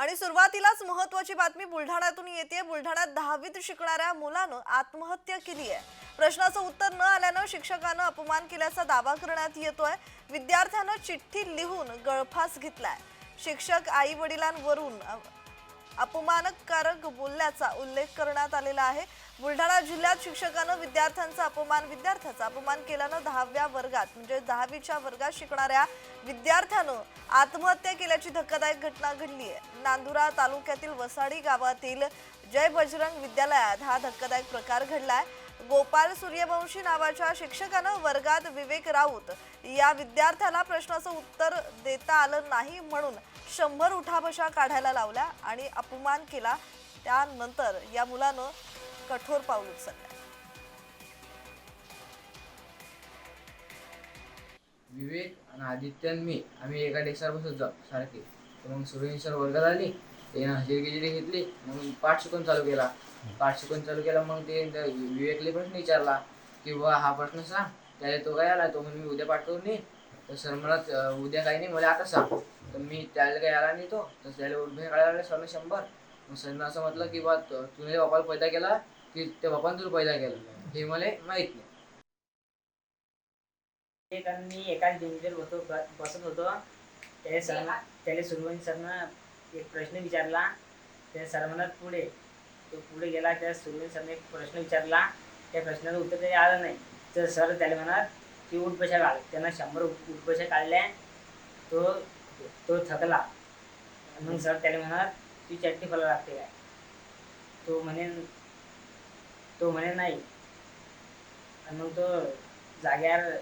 आणि सुरुवातीलाच महत्वाची बातमी बुलढाण्यातून येते बुलढाण्यात दहावीत शिकणाऱ्या मुलानं आत्महत्या केली आहे प्रश्नाचं उत्तर न आल्यानं शिक्षकानं अपमान केल्याचा दावा करण्यात येतोय. विद्यार्थ्यानं चिठ्ठी लिहून गळफास घेतलाय. शिक्षक आई वडिलांवरून अपमानकारक बोलल्याचा उल्लेख करण्यात आलेला आहे. बुलढाणा जिल्ह्यात शिक्षकानं विद्यार्थ्यांचा अपमान विद्यार्थ्याचा अपमान केल्यानं दहाव्या वर्गात म्हणजे दहावीच्या वर्गात शिकणाऱ्या विद्यार्थ्यानं आत्महत्या केल्याची धक्कादायक घटना घडली आहे. नांदुरा तालुक्यातील वसाडी गावातील जय बजरंग विद्यालयात हा धक्कादायक प्रकार घडला आहे गोपाल सूर्यवंशी नावाच्या शिक्षकानं वर्गात विवेक राऊत या विद्यार्थ्याला प्रश्नाचं उत्तर देता आलं नाही म्हणून शंभर उठाबशा काढायला लावल्या आणि अपमान केला. त्यानंतर या मुलानं कठोर पाऊल उचललं. विवेक आणि आदित्य आणि मी आम्ही एका डेस्कवर बसत जाऊ सारखे. तर मग सूर्यवंशी सर वर्गात आली. ते घेतली मग पाठ शिकून चालू केला. पाठ शिकून चालू केला मग ते विवेकले प्रश्न विचारला की बा हा प्रश्न सांग. त्याला तो काय आला तो म्हणून मी उद्या पाठ करून येईन तर सर मला उद्या काही नाही मला आता सांग. तर मी त्याला काही आला नाही तो. तर त्याला उद्या काढायला लागले शंभर. मग सरनं असं म्हटलं की बा त- तुने बापाला पैदा केला की त्या बापानं तुला पैदा केला. हे मला माहीत नाही. एक आणि मी एकाच बेंचवर बसत होतो. त्याने सर त्याला सुरवणी सरनं एक प्रश्न विचारला. त्या सर पुढे. तो पुढे गेला त्या सुरवीन सरने एक प्रश्न विचारला. त्या प्रश्नाचं उत्तर त्याने आलं नाही. तर सर त्याला म्हणत की उठपशा काढ. त्यांना शंभर उठपशा काढल्या. तो तो थकला. मग सर त्याला म्हणत ती चटणी फला लागते काय? तो म्हणे तो म्हणे नाही. आणि मग तो जाग्यावर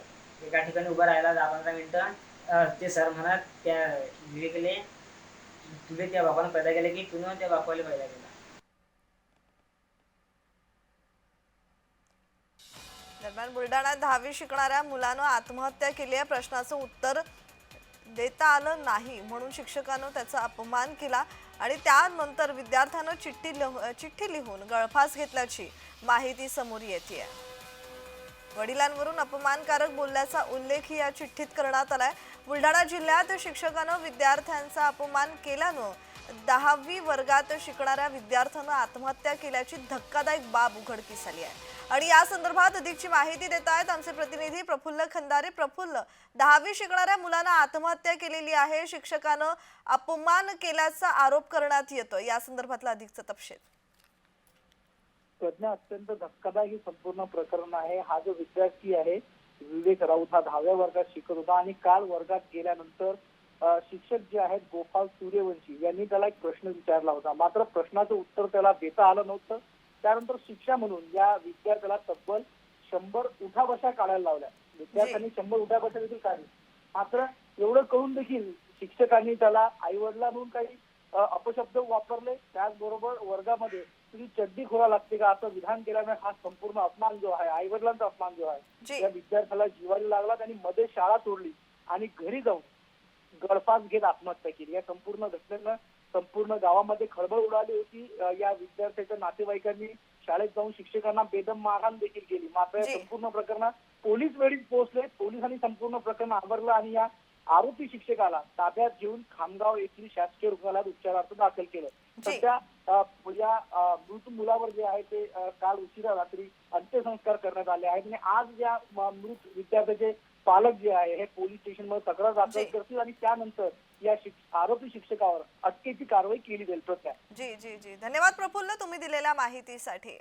एका ठिकाणी उभा राहिला दहा पंधरा मिनटं ते सर म्हणत त्या विवेकले तुले त्या बापानं पैदा केलं की तुनं त्या बापाला पैदा केला? दरम्यान बुलढाण्यात दहावी शिकणाऱ्या मुलानं आत्महत्या केली आहे. प्रश्नाचं उत्तर देता आलं नाही म्हणून शिक्षकानं त्याचा अपमान केला आणि त्यानंतर विद्यार्थ्यानं चिठ्ठी लिह- चिठ्ठी लिहून गळफास घेतल्याची माहिती समोर येते वडिलांवरून अपमानकारक बोलल्याचा उल्लेख या चिठ्ठीत करण्यात आलाय. बुलढाणा जिल्ह्यात शिक्षकानं विद्यार्थ्यांचा अपमान केल्यानं दहावी वर्गात शिकणाऱ्या विद्यार्थ्यानं आत्महत्या केल्याची धक्कादायक बाब उघडकीस आली आहे. आणि या संदर्भात अधिकची माहिती देत आहेत आमचे प्रतिनिधी प्रफुल्ल खंदारे. प्रफुल्ल दहावी शिकणाऱ्या मुलांना आत्महत्या केलेली आहे. शिक्षकानं अपमान केल्याचा आरोप करण्यात येतो या संदर्भातला अधिकचा तपशील. प्रज्ञा अत्यंत धक्कादायक हे संपूर्ण प्रकरण आहे. हा जो विद्यार्थी आहे विवेक राऊत हा दहाव्या वर्गात शिकत होता आणि काल वर्गात गेल्यानंतर शिक्षक जे आहेत गोपाल सूर्यवंशी यांनी त्याला एक प्रश्न विचारला होता. मात्र प्रश्नाचं उत्तर त्याला देता आलं नव्हतं. त्यानंतर शिक्षा म्हणून या विद्यार्थ्याला तब्बल शंभर उठाबशा काढायला लावल्या. विद्यार्थ्यांनी शंभर उठाबशा देखील काढली. मात्र एवढं करून देखील शिक्षकांनी त्याला आई वडिला म्हणून काही अपशब्द वापरले. त्याचबरोबर वर्गामध्ये तुझी चड्डी खोला लागते का? असं विधान केल्यामुळे हा संपूर्ण अपमान जो आहे आई वडिलांचा अपमान जो आहे जी. या विद्यार्थ्याला जिवारी लागला त्यांनी मध्ये शाळा सोडली आणि घरी जाऊन गळफास घेत आत्महत्या केली. या संपूर्ण घटनेनं संपूर्ण गावामध्ये खळबळ उडाली होती. या विद्यार्थ्याच्या नातेवाईकांनी शाळेत जाऊन शिक्षकांना बेदम मारहाण देखील केली. मात्र या. संपूर्ण प्रकरणात पोलीस वेळीच पोहोचले. पोलिसांनी संपूर्ण प्रकरण आवरलं आणि या आरोपी शिक्षकाला ताब्यात घेऊन खामगाव येथील शासकीय रुग्णालयात उपचारार्थ दाखल केलं. सध्या या मृत मुलावर जे आहे ते काल उशिरा रात्री अंत्यसंस्कार करण्यात आले आहेत. आणि आज या मृत विद्यार्थ्याचे पालक जे आहे हे पोलीस स्टेशनमध्ये तक्रार दाखल. करतील आणि त्यानंतर या शिक- आरोपी शिक्षकावर अटकेची कारवाई केली जाईल प्रत्या जी जी जी. धन्यवाद प्रफुल्ल तुम्ही दिलेल्या माहितीसाठी.